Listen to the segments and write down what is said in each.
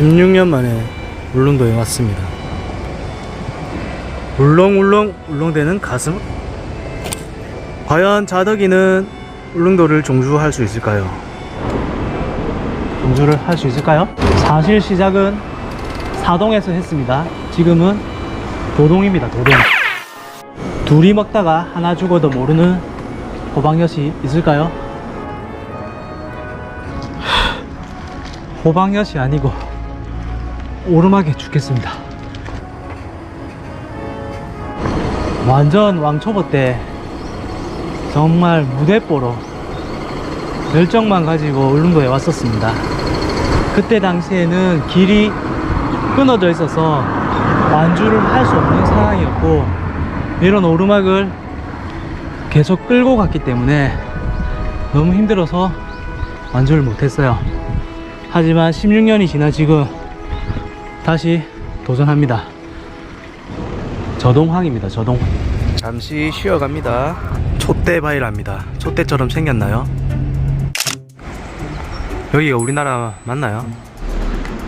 16년 만에 울릉도에 왔습니다. 울렁울렁 울렁대는 가슴. 과연 자덕이는 울릉도를 종주할 수 있을까요? 종주를 할 수 있을까요? 사실 시작은 사동에서 했습니다. 지금은 도동입니다. 도동. 둘이 먹다가 하나 죽어도 모르는 호박엿이 있을까요? 호박엿이 아니고 오르막에 죽겠습니다. 완전 왕초보 때 정말 무대뽀로 열정만 가지고 울릉도에 왔었습니다. 그때 당시에는 길이 끊어져 있어서 완주를 할 수 없는 상황이었고 이런 오르막을 계속 끌고 갔기 때문에 너무 힘들어서 완주를 못했어요. 하지만 16년이 지나 지금 다시 도전합니다. 저동황입니다. 저동황. 잠시 쉬어갑니다. 촛대 바위랍니다. 촛대처럼 생겼나요? 여기가 우리나라 맞나요?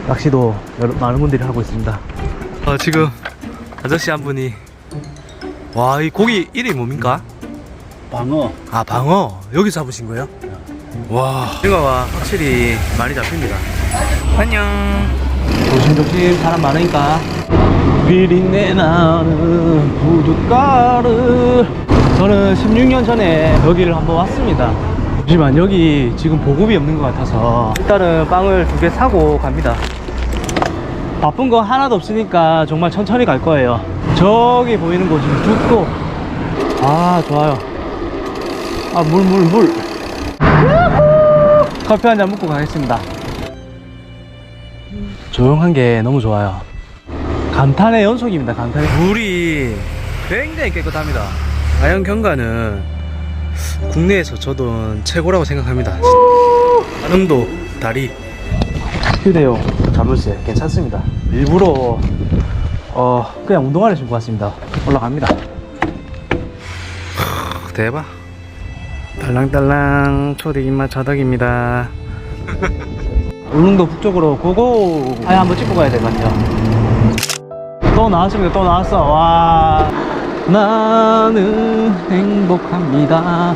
낚시도 여러, 많은 분들이 하고 있습니다. 어, 지금 아저씨 한 분이 와 이 고기 이름이 뭡니까? 방어 아 방어 여기 잡으신 거예요? 와 잉어가 확실히 많이 잡힙니다 안녕 조심조심 사람 많으니까. 비린내 나는 부둣가를 저는 16년 전에 여기를 한번 왔습니다. 잠시만 여기 지금 보급이 없는 것 같아서 일단은 빵을 두 개 사고 갑니다. 바쁜 거 하나도 없으니까 정말 천천히 갈 거예요. 저기 보이는 곳이 죽도 아 좋아요. 아 물 물 물. 커피 한 잔 먹고 가겠습니다 조용한 게 너무 좋아요. 감탄의 연속입니다 감탄의 물이 굉장히 깨끗합니다. 자연 경관은 국내에서 저도 최고라고 생각합니다. 안흥도 다리. 휴대용 자물쇠 괜찮습니다. 일부러 어 그냥 운동화를 신고 왔습니다. 올라갑니다. 대박. 달랑달랑 초대 입맛 자덕입니다 울릉도 북쪽으로 고고 아예 한번 찍고 가야 될 것 같아요. 또 나왔습니다. 또 나왔어. 와. 나는 행복합니다.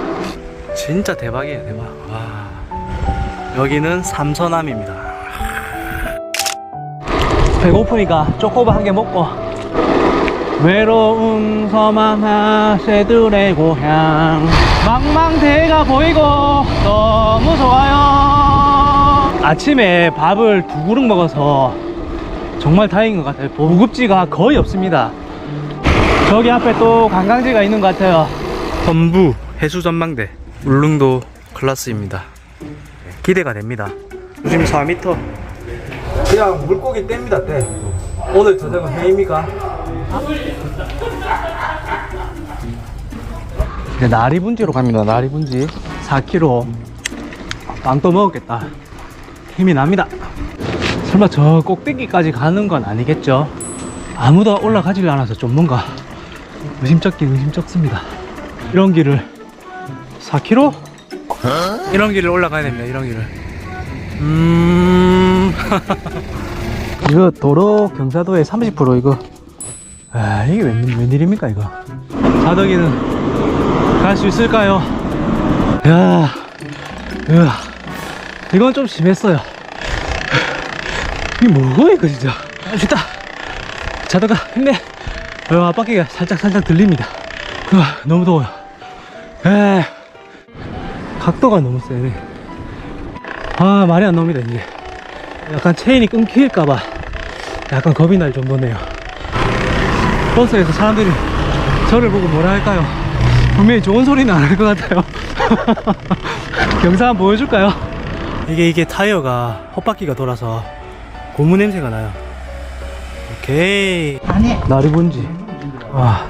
진짜 대박이에요 대박. 와. 여기는 삼서남입니다. 배고프니까 쪼꼬바 한 개 먹고 외로운 섬하나 새들의 고향. 망망대해가 보이고 너무 좋아요 아침에 밥을 두 그릇 먹어서 정말 다행인 것 같아요. 보급지가 거의 없습니다. 저기 앞에 또 관광지가 있는 것 같아요. 전부 해수전망대 울릉도 클라스입니다. 기대가 됩니다. 요즘 4m 그냥 물고기 뗍니다 떼 오늘 저녁은 회입니까? 이제 나리분지로 갑니다. 나리분지 4kg 빵 또 먹었겠다. 힘이 납니다. 설마 저 꼭대기까지 가는 건 아니겠죠? 아무도 올라가지를 않아서 좀 뭔가 의심쩍긴 의심쩍습니다. 이런 길을 4kg? 이런 길을 올라가야 됩니다. 이런 길을. 음. 이거 도로 경사도의 30% 이거. 아 이게 웬, 웬일입니까 이거? 자덕이는 갈 수 있을까요? 야, 야, 이건 좀 심했어요. 이게 뭐고 이거 진짜? 할수 있다. 자다가 힘내. 어, 앞바퀴가 살짝 살짝 들립니다. 어, 너무 더워요. 에, 각도가 너무 세네. 아 말이 안 나옵니다 이제. 약간 체인이 끊길까봐 약간 겁이 날 정도네요. 버스에서 사람들이 저를 보고 뭐라 할까요? 분명히 좋은 소리는 안 할 것 같아요. 영상 한번 보여줄까요? 이게 이게 타이어가 헛바퀴가 돌아서 고무 냄새가 나요. 오케이. 아니 나리분지. 와,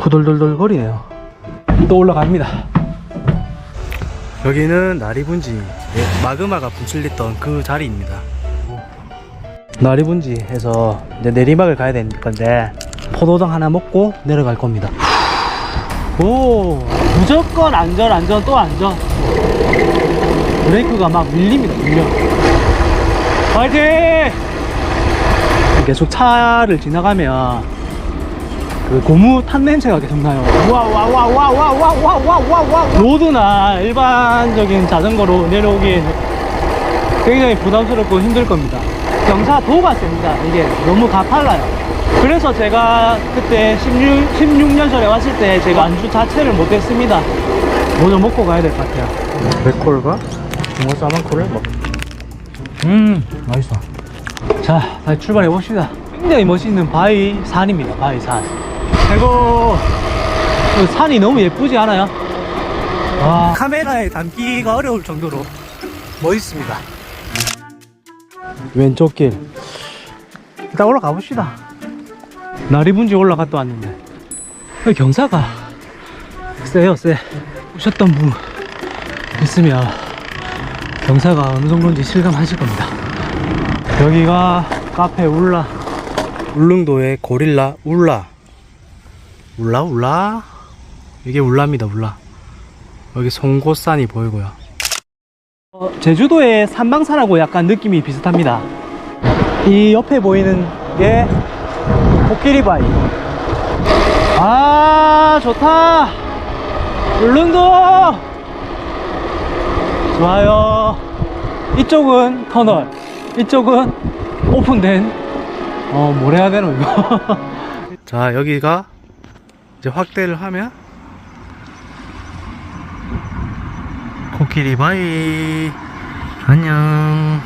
후덜덜덜 거리네요. 또 올라갑니다. 여기는 나리분지 예, 마그마가 분출됐던 그 자리입니다. 나리분지에서 이제 내리막을 가야 되는 건데 포도당 하나 먹고 내려갈 겁니다. 오 무조건 안전 안전 또 안전 브레이크가 막 밀립니다 밀려 화이팅 계속 차를 지나가면 그 고무 탄 냄새가 계속 나요. 와와와와와와와와와와 로드나 일반적인 자전거로 내려오기에는 굉장히 부담스럽고 힘들 겁니다. 경사도가 셉니다. 이게 너무 가팔라요. 그래서 제가 그때 16, 16년 전에 왔을 때 제가 안주 자체를 못했습니다. 먼저 먹고 가야 될 것 같아요. 백콜과 붕어 싸만콜을 먹. 음, 맛있어. 자, 다시 출발해 봅시다. 굉장히 멋있는 바위 산입니다. 바위 산. 그리고 그 산이 너무 예쁘지 않아요? 와, 카메라에 담기가 어려울 정도로 멋있습니다. 왼쪽 길. 일단 올라가 봅시다. 날이 분지 올라갔다 왔는데. 여기 경사가 세요, 세. 오셨던 분 있으면 경사가 어느 정도인지 실감하실 겁니다. 여기가 카페 울라. 울릉도의 고릴라 울라. 울라 울라. 이게 울라입니다, 울라. 여기 송고산이 보이고요. 어, 제주도의 산방산하고 약간 느낌이 비슷합니다. 이 옆에 보이는 게 코끼리 바위. 아, 좋다. 울릉도! 좋아요. 이쪽은 터널, 이쪽은 오픈된, 어, 뭘 해야 되노, 이거. 자, 여기가 이제 확대를 하면 코끼리 바위. 안녕.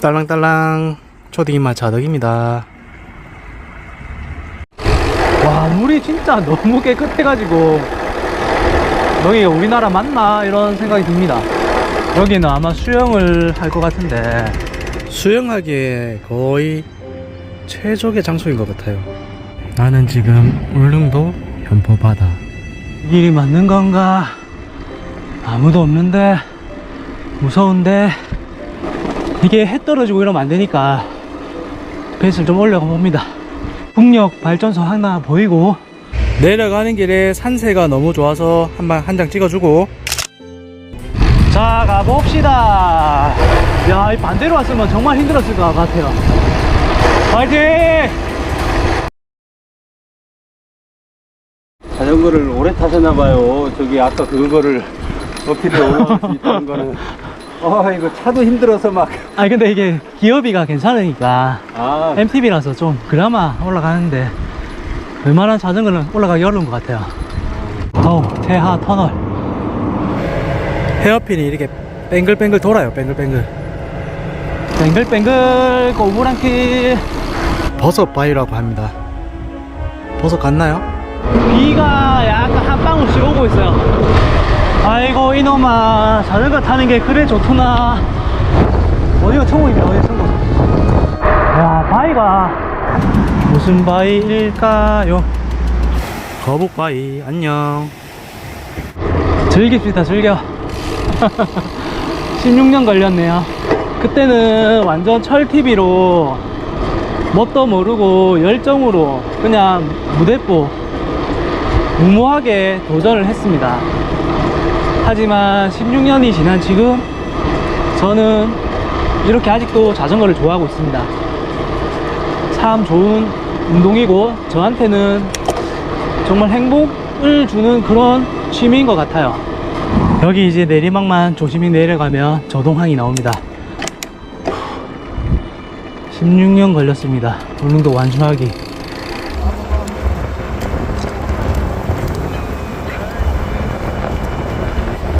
딸랑딸랑 초딩 맛 자덕입니다. 와, 물이 진짜 너무 깨끗해가지고 여기가 우리나라 맞나 이런 생각이 듭니다. 여기는 아마 수영을 할 것 같은데 수영하기에 거의 최적의 장소인 것 같아요. 나는 지금 울릉도 현포바다. 이 길이 맞는 건가? 아무도 없는데 무서운데 이게 해 떨어지고 이러면 안 되니까 배스를 좀 올려가 봅니다. 풍력 발전소 하나 보이고 내려가는 길에 산세가 너무 좋아서 한번 한 장 찍어주고 자 가봅시다. 야 이 반대로 왔으면 정말 힘들었을 것 같아요. 파이팅! 자전거를 오래 타셨나봐요. 저기 아까 그거를 어필에 올라올 수 있다는 거는. 아, 이거 차도 힘들어서 막. 아니 근데 이게 기어비가 괜찮으니까 아, MTB라서 좀 그나마 올라가는데 웬만한 자전거는 올라가기 어려운 것 같아요. 어우 태하 터널 헤어핀이 이렇게 뱅글뱅글 돌아요 뱅글뱅글. 뱅글뱅글 꼬부랑길 버섯 바위라고 합니다. 버섯 같나요? 비가 약간 한 방울씩 오고 있어요. 아이고 이놈아. 자전거 타는 게 그래 좋구나. 어디가 천국이냐 어디 천국? 야 바위가 무슨 바위일까요? 거북바위 안녕. 즐깁시다 즐겨 16년 걸렸네요. 그때는 완전 철TV로 뭣도 모르고 열정으로 그냥 무대뽀 무모하게 도전을 했습니다. 하지만 16년이 지난 지금 저는 이렇게 아직도 자전거를 좋아하고 있습니다. 참 좋은 운동이고 저한테는 정말 행복을 주는 그런 취미인 것 같아요 여기 이제 내리막만 조심히 내려가면 저동항이 나옵니다. 16년 걸렸습니다. 울릉도 완주하기